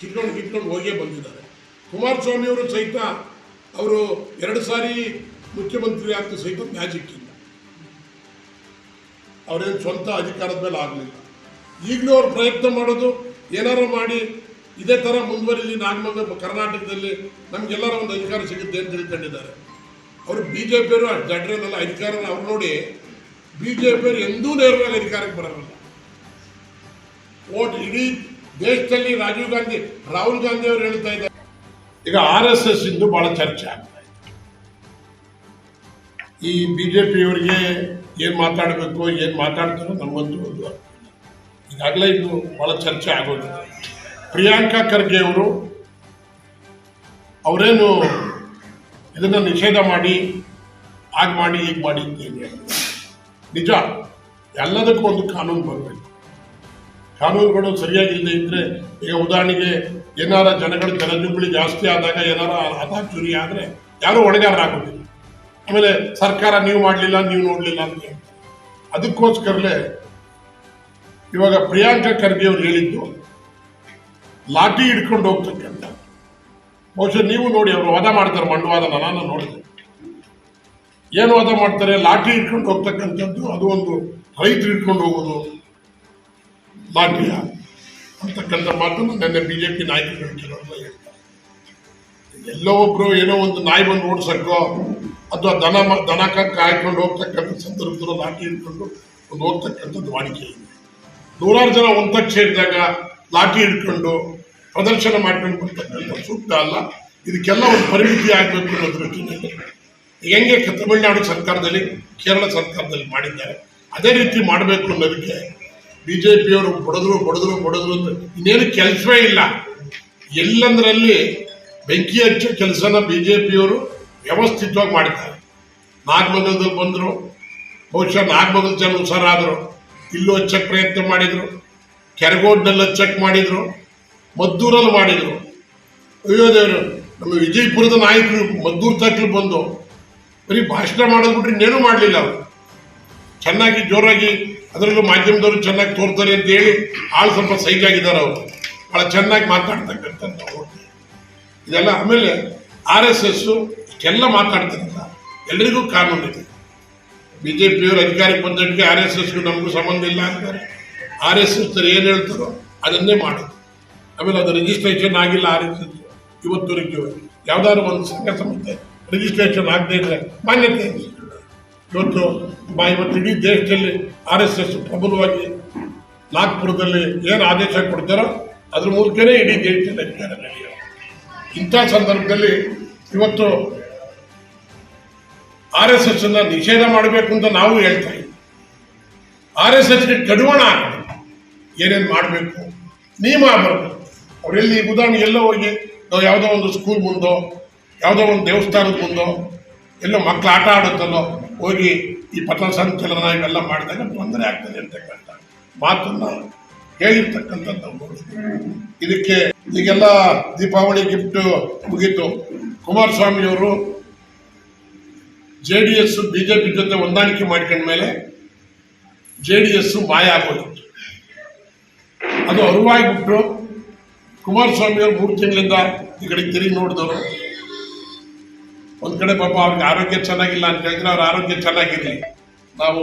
ಕಿತ್ಕೊಂಡು ಕಿತ್ಕೊಂಡು ಹೋಗೇ ಬಂದಿದ್ದಾರೆ. ಕುಮಾರಸ್ವಾಮಿ ಅವರು ಸಹಿತ ಅವರು ಎರಡು ಸಾರಿ ಮುಖ್ಯಮಂತ್ರಿ ಆಗ್ತಾ ಸಹಿತ ಮ್ಯಾಜಿಕ್ ಇಲ್ಲ. ಅವರೇನು ಸ್ವಂತ ಅಧಿಕಾರದ ಮೇಲೆ ಆಗಲಿಲ್ಲ. ಈಗಲೂ ಅವ್ರು ಪ್ರಯತ್ನ ಮಾಡೋದು ಏನಾರು ಮಾಡಿ ಇದೇ ಥರ ಮುಂದುವರಿಲಿ ನಾಗಮಂಗ ಕರ್ನಾಟಕದಲ್ಲಿ ನಮಗೆಲ್ಲರ ಒಂದು ಅಧಿಕಾರ ಸಿಗುತ್ತೆ ಅಂತ ತಿಳ್ಕೊಂಡಿದ್ದಾರೆ. ಅವರು ಬಿ ಜೆ ಪಿಯವರು ಅಷ್ಟು ಅಧಿಕಾರ ಅವ್ರು ನೋಡಿ ಬಿ ಜೆ ಪಿಯವರು ಎಂದೂ ನೇರವಾಗಿ ಅಧಿಕಾರಕ್ಕೆ ಬರೋಲ್ಲ. ಓಟ್ ಇಡೀ ದೇಶದಲ್ಲಿ ರಾಜೀವ್ ಗಾಂಧಿ, ರಾಹುಲ್ ಗಾಂಧಿ ಅವರು ಹೇಳ್ತಾ ಇದ್ದಾರೆ. ಈಗ ಆರ್ ಎಸ್ ಎಸ್ ಇಂದು ಬಹಳ ಚರ್ಚೆ ಆಗ್ತಾ ಇದೆ. ಈ ಬಿಜೆಪಿಯವರಿಗೆ ಏನು ಮಾತಾಡಬೇಕು, ಏನು ಮಾತಾಡ್ತಾರೋ ನಮಗಂತೂ ಒಂದು. ಈಗಾಗಲೇ ಇದು ಬಹಳ ಚರ್ಚೆ ಆಗೋದಿದೆ ಪ್ರಿಯಾಂಕಾ ಖರ್ಗೆ ಅವರು ಅವರೇನು ಇದನ್ನು ನಿಷೇಧ ಮಾಡಿ, ಹಾಗೆ ಮಾಡಿ, ಹೀಗೆ ಮಾಡಿ ಅಂತೇಳಿ ನಿಜ, ಎಲ್ಲದಕ್ಕೂ ಒಂದು ಕಾನೂನು ಬರಬೇಕು ಕಾನೂನುಗಳು ಸರಿಯಾಗಿಲ್ಲದೆ ಇದ್ದರೆ ಈಗ ಉದಾಹರಣೆಗೆ ಏನಾರ ಜನಗಳ ಜನಜುಂಬಳಿ ಜಾಸ್ತಿ ಆದಾಗ ಏನಾರ ಹತಾಚುರಿ ಆದರೆ ಯಾರೂ ಹೊಣೆಗಾರರಾಗೋದಿಲ್ಲ ಆಮೇಲೆ ಸರ್ಕಾರ ನೀವು ಮಾಡಲಿಲ್ಲ, ನೀವು ನೋಡಲಿಲ್ಲ ಅಂತ ಅದಕ್ಕೋಸ್ಕರಲೇ ಇವಾಗ ಪ್ರಿಯಾಂಕಾ ಖರ್ಗೆ ಅವ್ರು ಹೇಳಿದ್ದು, ಲಾಠಿ ಹಿಡ್ಕೊಂಡು ಹೋಗ್ತಕ್ಕಂಥ ಬಹುಶಃ ನೀವು ನೋಡಿ ಅವರು ವಾದ ಮಾಡ್ತಾರೆ ಮಂಡವಾದ ನಾನು ನೋಡಿದೆ. ಏನು ವಾದ ಮಾಡ್ತಾರೆ? ಲಾಠಿ ಹಿಡ್ಕೊಂಡು ಹೋಗ್ತಕ್ಕಂಥದ್ದು, ಅದು ಒಂದು ರೈತರು ಹಿಡ್ಕೊಂಡು ಹೋಗೋದು. ಲಾಠಿಯ ಅಂತಕ್ಕಂಥ ಮಾತನ್ನು ನನ್ನ ಬಿ ಜೆ ಪಿ ನಾಯಕರು ಹೇಳ್ತಾರೆ. ಎಲ್ಲೋ ಒಬ್ರು ಏನೋ ಒಂದು ನಾಯಿ ಬಂದು ಓಡಿಸಕ್ಕೋ ಅಥವಾ ದನ ದನ ಕಾಯ್ಕೊಂಡು ಹೋಗ್ತಕ್ಕಂಥ ಸಂದರ್ಭದಲ್ಲಿ ಲಾಠಿ ಹಿಡ್ಕೊಂಡು ಒಂದು ಹೋಗ್ತಕ್ಕಂಥದ್ದು ವಾಡಿಕೆ ಇದೆ. ನೂರಾರು ಜನ ಒಂದಕ್ಕೆ ಸೇರಿದಾಗ ಲಾಠಿ ಹಿಡ್ಕೊಂಡು ಪ್ರದರ್ಶನ ಮಾಡ್ಕೊಂಡು ಬರ್ತಕ್ಕಂಥ ಸೂಕ್ತ ಅಲ್ಲ. ಇದಕ್ಕೆಲ್ಲ ಒಂದು ಪರಿಮಿತಿ ಆಗಬೇಕು ಅನ್ನೋ ದೃಷ್ಟಿಯಲ್ಲಿ ಹೆಂಗೆ ತಮಿಳುನಾಡು ಸರ್ಕಾರದಲ್ಲಿ, ಕೇರಳ ಸರ್ಕಾರದಲ್ಲಿ ಮಾಡಿದ್ದಾರೆ, ಅದೇ ರೀತಿ ಮಾಡಬೇಕು ಅನ್ನೋದಕ್ಕೆ ಬಿ ಜೆ ಪಿಯವರು ಹೊಡೆದ್ರು ಬಡದ್ರು ಬಡದ್ರು ಅಂತ ಇನ್ನೇನು ಕೆಲಸವೇ ಇಲ್ಲ. ಎಲ್ಲಂದ್ರಲ್ಲಿ ಬೆಂಕಿ ಹಚ್ಚೋ ಕೆಲಸನ ಬಿ ಜೆ ವ್ಯವಸ್ಥಿತವಾಗಿ ಮಾಡಿದ್ದಾರೆ. ನಾಗಮಂಗಲದಲ್ಲಿ ಬಂದರು, ಬಹುಶಃ ನಾಗಮಂಗಲ ಜನ ಹುಷಾರಾದರು, ಇಲ್ಲೂ ಹಚ್ಚಕ್ಕೆ ಪ್ರಯತ್ನ ಮಾಡಿದರು, ಕೆರಗೋಡ್ನಲ್ಲಿ ಹಚ್ಚಕ್ಕೆ ಮಾಡಿದರು, ಮದ್ದೂರಲ್ಲಿ ಮಾಡಿದರು. ಅಯ್ಯೋ ದೇವರು, ನಮ್ಮ ವಿಜಯಪುರದ ನಾಯಕರು ಮದ್ದೂರು ತಕ್ಕಲು ಬಂದು ಬರೀ ಭಾಷಣ ಮಾಡೋದು ಬಿಟ್ರೆ ಇನ್ನೇನೂ ಮಾಡಲಿಲ್ಲ ಅವರು. ಚೆನ್ನಾಗಿ ಜೋರಾಗಿ ಅದರಲ್ಲೂ ಮಾಧ್ಯಮದವರು ಚೆನ್ನಾಗಿ ತೋರ್ತಾರೆ ಅಂತ ಹೇಳಿ ಆಳು ಸ್ವಲ್ಪ ಸೈಜ್ ಆಗಿದ್ದಾರೆ ಅವರು. ಭಾಳ ಚೆನ್ನಾಗಿ ಮಾತಾಡ್ತಕ್ಕಂಥದ್ದು ಅವ್ರು. ಇದೆಲ್ಲ ಆಮೇಲೆ ಆರ್ ಎಸ್ ಎಸ್ ಎಲ್ಲ ಮಾತಾಡ್ತಾರಲ್ಲ ಎಲ್ಲರಿಗೂ ಕಾನೂನಿದೆ ಬಿ ಜೆ ಅಧಿಕಾರಕ್ಕೆ ಬಂದಕ್ಕೆ ಆರ್ ಎಸ್ ಎಸ್ಗೂ ನಮಗೂ ಸಂಬಂಧ ಇಲ್ಲ ಅಂತಾರೆ. ಆರ್ ಎಸ್ ಎಸ್ ಏನು ಹೇಳ್ತಾರೋ ಅದನ್ನೇ ಮಾಡೋದು. ಆಮೇಲೆ ಅದು ರಿಜಿಸ್ಟ್ರೇಷನ್ ಆಗಿಲ್ಲ ಆರ್ ಎಸ್ ಎಸ್ ಇವತ್ತುವರೆಗೂ ಯಾವುದಾದ್ರು ಒಂದು ಸಂಘ ಸಂಸ್ಥೆ ರಿಜಿಸ್ಟ್ರೇಷನ್ ಆಗದೆ ಇದ್ರೆ ಮಾನ್ಯತೆ ಇಲ್ಲ. ಇವತ್ತು ಇವತ್ತು ಇಡೀ ದೇಶದಲ್ಲಿ ಆರ್ ಎಸ್ ಎಸ್ ಪ್ರಬಲವಾಗಿ ನಾಗ್ಪುರದಲ್ಲಿ ಏನು ಆದೇಶ ಕೊಡ್ತಾರೋ ಅದ್ರ ಮೂಲಕನೇ ಇಡೀ ದೇಶದಲ್ಲಿ ಅಧಿಕಾರ ನಡೆಯೋ ಇಂಥ ಸಂದರ್ಭದಲ್ಲಿ ಇವತ್ತು ಆರ್ ಎಸ್ ಎಸ್ ಅನ್ನ ನಿಷೇಧ ಮಾಡಬೇಕು ಅಂತ ನಾವು ಹೇಳ್ತಾ ಆರ್ ಎಸ್ ಎಸ್ಗೆ ಕಡಿವಾಣ ಏನೇನು ಮಾಡಬೇಕು? ನಿಯಮ ಬರಬೇಕು. ಅವರೆಲ್ಲಿ ಉದಾಹರಣೆ ಎಲ್ಲೋ ಹೋಗಿ ನಾವು ಯಾವುದೋ ಒಂದು ಸ್ಕೂಲ್ ಮುಂದೋ, ಯಾವುದೋ ಒಂದು ದೇವಸ್ಥಾನದ ಮುಂದೋ, ಎಲ್ಲೋ ಮಕ್ಕಳು ಆಟ ಆಡುತ್ತಲ್ಲೋ ಹೋಗಿ ಈ ಪಥಸಂಚಲನ ಇವೆಲ್ಲ ಮಾಡಿದಾಗ ತೊಂದರೆ ಆಗ್ತದೆ ಅಂತಕ್ಕಂಥ ಮಾತನ್ನ ಹೇಳಿರ್ತಕ್ಕಂಥದ್ದು ಇದಕ್ಕೆ ಈಗೆಲ್ಲ ದೀಪಾವಳಿ ಗಿಫ್ಟ್ ಮುಗೀತು. ಕುಮಾರಸ್ವಾಮಿ ಅವರು ಜೆ ಡಿ ಎಸ್ ಬಿಜೆಪಿ ಜೊತೆ ಹೊಂದಾಣಿಕೆ ಮಾಡ್ಕೊಂಡ ಮೇಲೆ ಜೆ ಡಿ ಎಸ್ ಮಾಯ ಆಗೋಗಿತ್ತು ಅದು ಅರುವಾಗಿಬಿಟ್ಟು ಕುಮಾರಸ್ವಾಮಿ ಅವರು ಮೂರು ತಿಂಗಳಿಂದ ಈ ಕಡೆ ತಿರುಗಿ ನೋಡಿದವರು. ಒಂದ್ ಕಡೆ ಪಾಪ ಅವ್ರಿಗೆ ಆರೋಗ್ಯ ಚೆನ್ನಾಗಿಲ್ಲ ಅಂತ ಹೇಳಿದ್ರೆ ಅವ್ರ ಆರೋಗ್ಯ ಚೆನ್ನಾಗಿರ್ಲಿ. ನಾವು